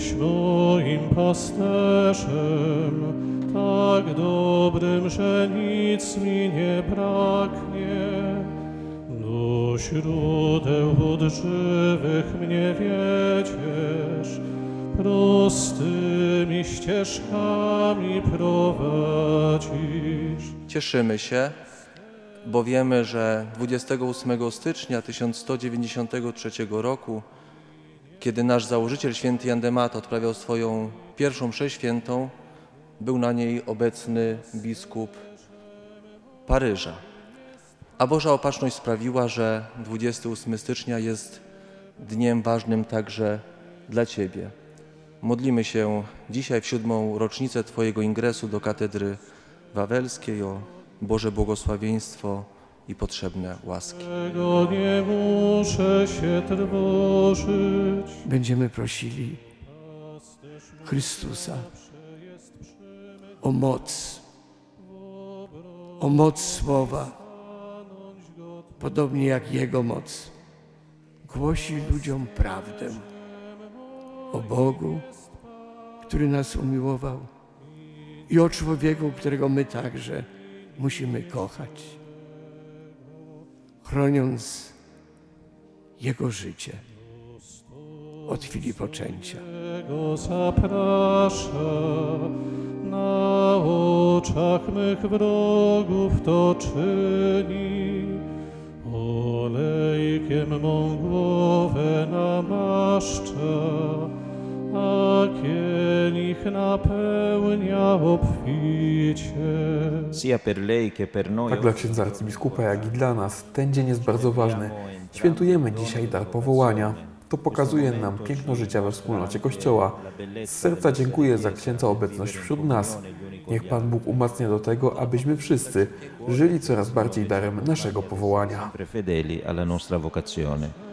Jesteś moim pasterzem, tak dobrym, że nic mi nie braknie. Do źródeł wód żywych mnie wiedziesz, prostymi ścieżkami prowadzisz. Cieszymy się, bo wiemy, że 28 stycznia 1193 roku kiedy nasz założyciel święty Jan Demata odprawiał swoją pierwszą mszę świętą, był na niej obecny biskup Paryża. A Boża Opatrzność sprawiła, że 28 stycznia jest dniem ważnym także dla Ciebie. Modlimy się dzisiaj w siódmą rocznicę Twojego ingresu do katedry wawelskiej o Boże błogosławieństwo i potrzebne łaski. Muszę się trwożyć. Będziemy prosili Chrystusa o moc, o moc Słowa, podobnie jak Jego moc. Głosi ludziom prawdę o Bogu, który nas umiłował i o człowieku, którego my także musimy kochać, chroniąc Jego życie od chwili poczęcia. Zaprasza, na oczach mych wrogów to czyni. Olejkiem mą głowę namaszcza, a kielich napełnia obficie. sia per lei che per noi. Tak dla księdza arcybiskupa, jak i dla nas ten dzień jest bardzo ważny. Świętujemy dzisiaj dar powołania. To pokazuje nam piękno życia we wspólnocie Kościoła. Z serca dziękuję za księdza obecność wśród nas. Niech Pan Bóg umacnia do tego, abyśmy wszyscy żyli coraz bardziej darem naszego powołania. fedeli alla nostra vocazione.